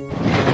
रख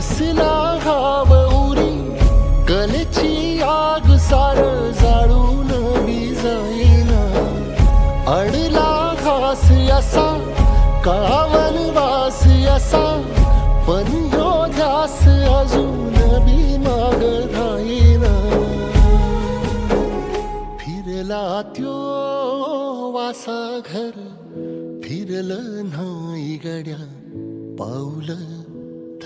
असला घाव उरी कलेची आग सार जाळून बी जाईना अडला घास असा कावन वास असा. पण ह्यो ध्यास अजून बी माग राहीना फिरला त्यो वासा घर फिरलं नाही गड्या पावलं.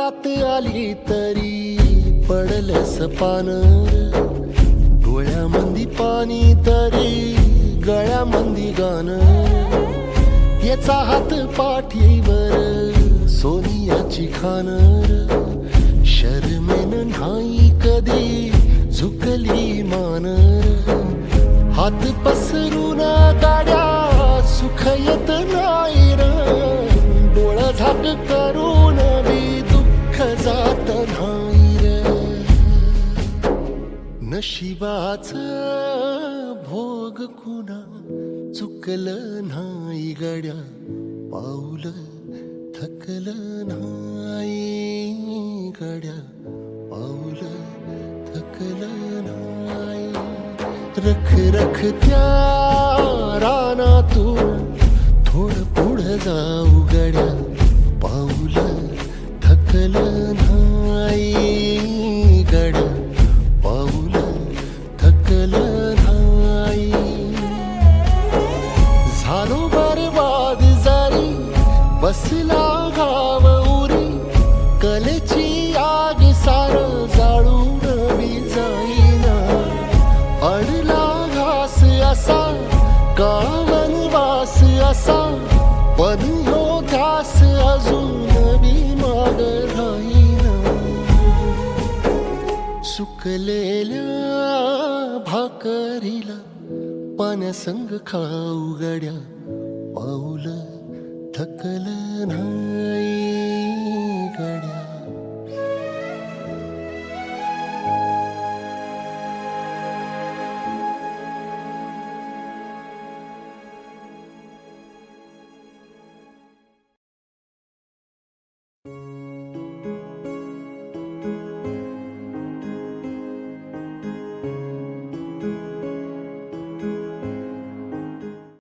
काळ आली तरी पडलस पान. डोळ्यामंदी पाणी तरी गळ्यामंदी गाण याचा हात पाठीवर सोनियाची खान. शर्मेन नाही कधी झुकली मान. हात पसरून गाड्या सुख येत नाही र. झाक करू नशिबाच भोग कुणा चुकलं नाही गड्या पाऊल थकल नाही गड्या पाऊल थकल नाही. रख रख त्या रानातून थोड पुढं जा. कावन वास असा पण हो ध्यास अजून बी माग राहीना. सुकलेल्या भाकरीला पाण्यासंग खाऊ गड्या पाऊल थकल नाही.